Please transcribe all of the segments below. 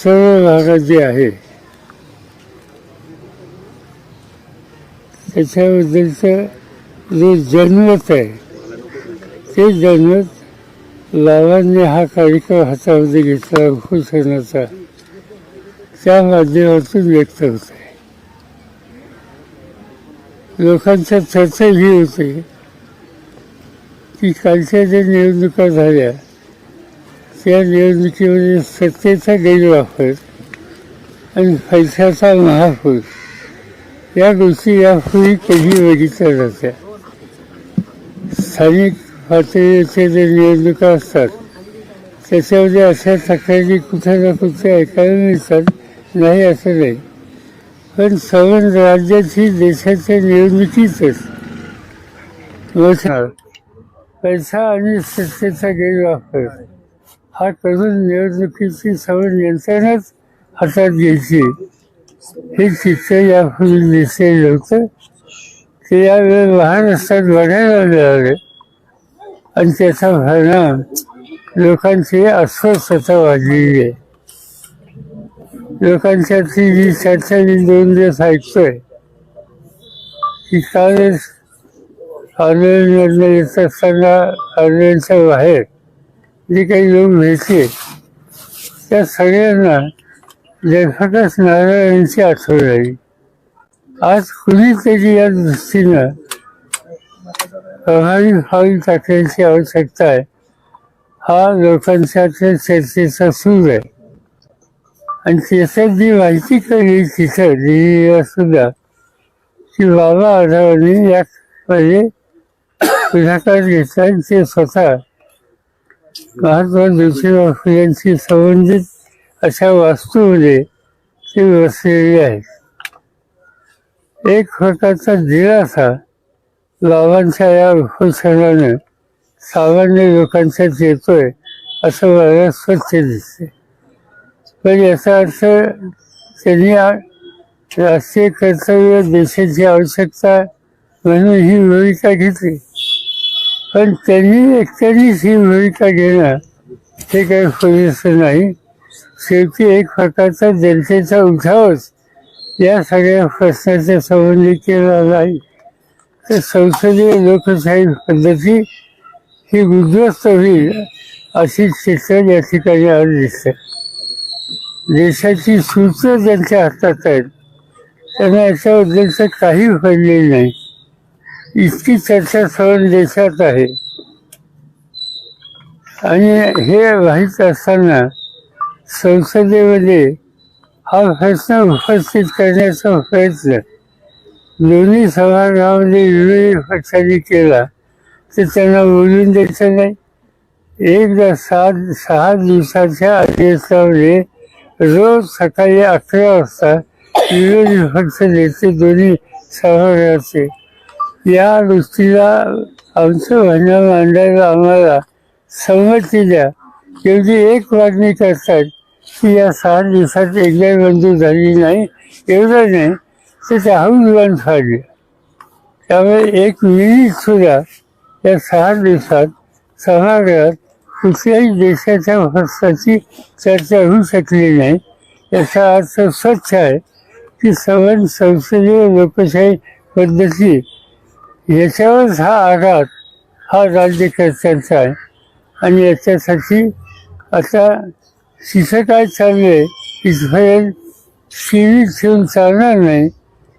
सर्व भागात जे आहे त्याच्याबद्दलचं जे जनमत आहे ते जनमत लावांनी हा कार्यक्रम हातामध्ये घेतला उपोषणाचा त्या माध्यमातून व्यक्त होत आहे लोकांच्या चर्चा ही होते की कालच्या ज्या निवडणुका झाल्या त्या निवडणुकीमध्ये सत्तेचा गैरवापर आणि पैशाचा महापूर या गोष्टी यापूर्वी कधी बघितल्या जात्या स्थानिक पातळीवरच्या ज्या निवडणुका असतात त्याच्यामध्ये अशा तक्रारी कुठे ना कुठे ऐकायला मिळतात नाही असं नाही. पण सवन राज्याची देशाच्या निवडणुकीतच पैसा आणि सत्तेचा गैरवापर. हा करून निवडणुकीची सवय नियंत्रणच हातात घ्यायची. हे चित्र यापूर्वी दिसलेलं होतं. ते यावेळी महाराष्ट्रात बघायला मिळाले आणि त्याचा परिणाम लोकांची अस्वस्थता वाढलेली आहे. लोकांच्यातली जी चर्चा मी दोन दिवस ऐकतोय. की कालच आंदोलनामधनं येत असताना ऑनलाईनच्या बाहेर जे काही लोक मिळते त्या सगळ्यांना जयप्रकाश नारायणांची आठवण आली आज कुणीतरी या दृष्टीनं प्रभावी पाऊल टाकण्याची आवश्यकता आहे. हा लोकांच्या चर्चेचा सूर आहे. आणि त्याच्यात जी माहिती कळली तिथं दिल्लीला सुद्धा की बाबा आढावांनी यामध्ये पुढाकार घेतला आणि ते स्वतः महात्मा ज्योतिबा फुलेंशी संबंधित अशा वास्तूमध्ये ती वसलेली आहेत. एक प्रकारचा दिलासा बाबांच्या या उपोषणानं सामान्य लोकांच्यात येतोय असं मला स्वच्छ दिसते पण याचा अर्थ त्यांनी राष्ट्रीय कर्तव्य देशाची आवश्यकता म्हणून ही भूमिका घेतली. पण त्यांनी एकट्यानेच ही भूमिका घेणं हे काही पुरेसं नाही. शेवटी एक प्रकारचा जनतेचा उठावच या सगळ्या प्रश्नाच्या संबंधी केला नाही. तर संसदीय लोकशाही पद्धती ही उद्ध्वस्त होईल अशी चित्र या ठिकाणी आज दिसतं देशाची सूत्र ज्यांच्या हातात आहेत त्यांना याच्याबद्दलचं काही पडलेलं नाही. इतकी चर्चा सर्व देशात आहे. आणि हे माहीत असताना संसदेमध्ये हा प्रश्न उपस्थित करण्याचा प्रयत्न दोन्ही सभागृहामध्ये विरोधी पक्षांनी केला तर त्यांना बोलून द्यायचं नाही. एकदा सात सहा दिवसाच्या अधिवेशनामध्ये रोज सकाळी अकरा वाजता विरोधी पक्ष नेते दोन्ही सभागृहाचे या गोष्टीला आमचं म्हणणं मांडायला आम्हाला संमती द्या. एवढी एक मागणी करतात की या सहा दिवसात एकदा मंजूर झाली नाही एवढं नाही तर त्याहून विमान फाडले त्यामुळे एक मिनिट सुद्धा या सहा दिवसात सभागृहात कुठल्याही देशाच्या हस्ताची चर्चा होऊ शकली नाही. याचा अर्थ स्वच्छ आहे की सवन संसदीय लोकशाही पद्धती याच्यावरच हा आघात हा राज्यकर्त्यांचा आहे. आणि याच्यासाठी आता तिथं काय चाललंय इथपर्यंत सीवी ठेवून चालणार नाही.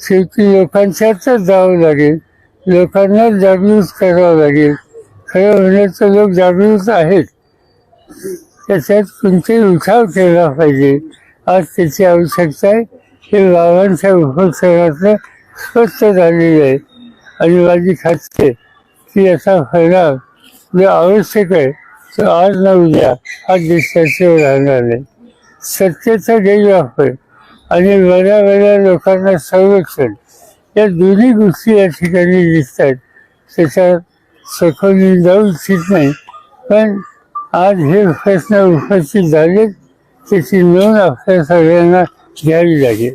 शेवटी लोकांच्यातच जावं लागेल. लोकांना जागृत करावं लागेल. खरं होण्याचं लोक जागृत आहेत. त्याच्यात कोणतेही उठाव केला पाहिजे. आज त्याची आवश्यकता आहे. हे बाबांच्या उपक्रमातलं स्पष्ट झालेलं आहे. आणि माझी खात्री की याचा परिणाम जे आवश्यक आहे तो आज ना उद्या हा देशाचे राहणार नाही. सत्तेचा गैरवापर आणि बऱ्या बऱ्या लोकांना संरक्षण. या दोन्ही गोष्टी या ठिकाणी दिसत आहेत त्याच्यात सखोल जाऊ इच्छित नाही पण आज हे प्रश्न उपस्थित झाले त्याची नोंद आपल्या सगळ्यांना घ्यावी लागेल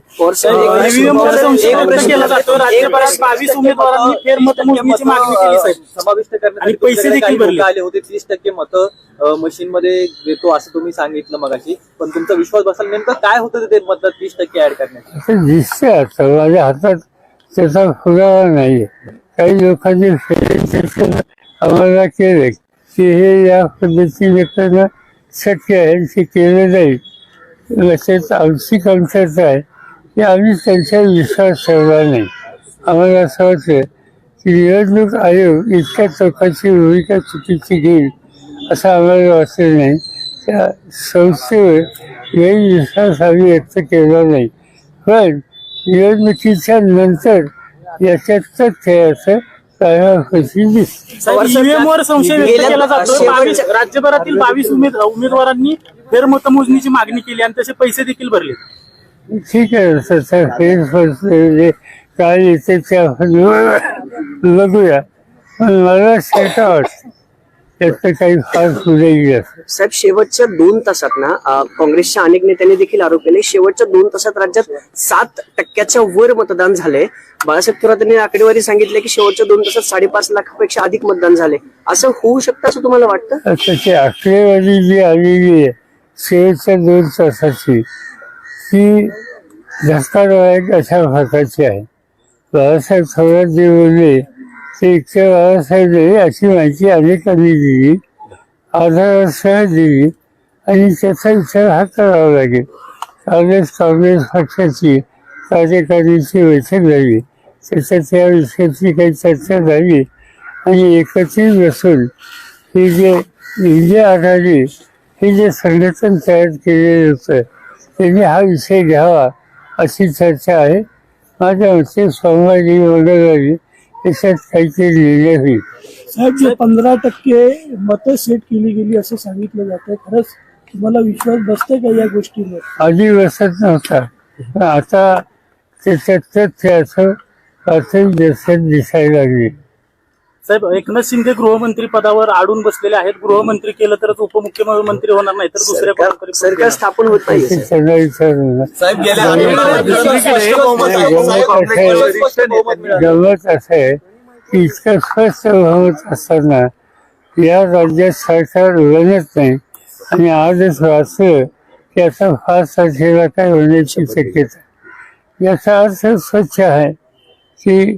बावीस उमेदवारांनी फेरमतमोजणीची मागणी केली साहेब. समाविष्ट आणि करण्यासाठी पैसे तुमच्याकडे देखील काही भरले. आले होते तीस टक्के मतं मशीन मध्ये देतो असं तुम्ही सांगितलं मगाशी. पण तुमचा विश्वास बसाल नेमकं काय होतं ते मत तीस टक्के ऍड आता. माझ्या हातात त्याचा पुरावा नाही. काही लोकांनी आम्हाला केलं की हे या पद्धतीने करणं शक्य आहे ते केलं जाईल. तसेच आमची कमतरता आहे. की आम्ही त्यांच्यावर विश्वास ठेवला नाही. आम्हाला असं वाटतं की निवडणूक आयोग इतक्या चौकाची भूमिका चुकीची घेईल असं आम्हाला वाटलं नाही. त्या संस्थेवर गैरविश्वास आम्ही व्यक्त केला नाही. पण निवडणुकीच्या नंतर याच्यात जातो. शेवटच्या- बावीस राज्यभरातील बावीस उमेद उमेदवारांनी फेरमतमोजणीची मागणी केली आणि तसे पैसे देखील भरले. ठीक आहे काय येते बघूया पण मला शंका वाटते त्याचं काही फार पुढे गेलं साहेब शेवटच्या दोन तासात ना अं, काँग्रेसच्या अनेक नेत्यांनी देखील आरोप केले. शेवटच्या दोन तासात राज्यात सात टक्क्याच्या वर मतदान झालंय. बाळासाहेब थोरात यांनी आकडेवारी सांगितले की शेवटच्या दोन तासात साडेपाच लाखापेक्षा अधिक मतदान झाले असं होऊ शकतं असं तुम्हाला वाटतं? आकडेवारी जी आलेली आहे शेळीच्या दोन तासाची. ती धक्कादायक अशा भागाची आहे. बाळासाहेब थोरात जे बोलले ते इतके बाळासाहेब अशी माहिती अनेकांनी दिली. आधारासह दिली आणि त्याचा विचार हा करावा लागेल. काँग्रेस काँग्रेस पक्षाची कार्यकारिणीची बैठक झाली. त्याच्यात या विषयाची काही चर्चा झाली आणि एकत्रित बसून ही जे इंडिया आघाडी हे जे संघटन तयार केलेलं होतं त्यांनी हा विषय घ्यावा अशी चर्चा आहे. माझ्या मते सोमवारी मंगळवारी त्याच्यात काहीतरी लिहिले होईल. साहेब जे पंधरा टक्के मतं सेट केली गेली असं सांगितलं जातं खरंच तुम्हाला विश्वास बसते का या गोष्टीवर? आधी बसत नव्हता. पण आता त्याच्यात तथ्य असं पातळी दर्शक दिसायला लागली. साहेब एकनाथ शिंदे गृहमंत्री पदावर अडून बसलेले आहेत. गृहमंत्री केलं तरच उपमुख्यमंत्री होणार नाही तर दुसऱ्या सरकार कोणाकडे सरकार स्थापन होत नाही नका. साहेब गमत असं आहे की इतकं स्वस्त बहुमत असताना या राज्यात सरकार बनत नाही. आणि आजच वाचलं की आता फार तारखेला काय होण्याची शक्यता. याचा अर्थ स्वच्छ आहे की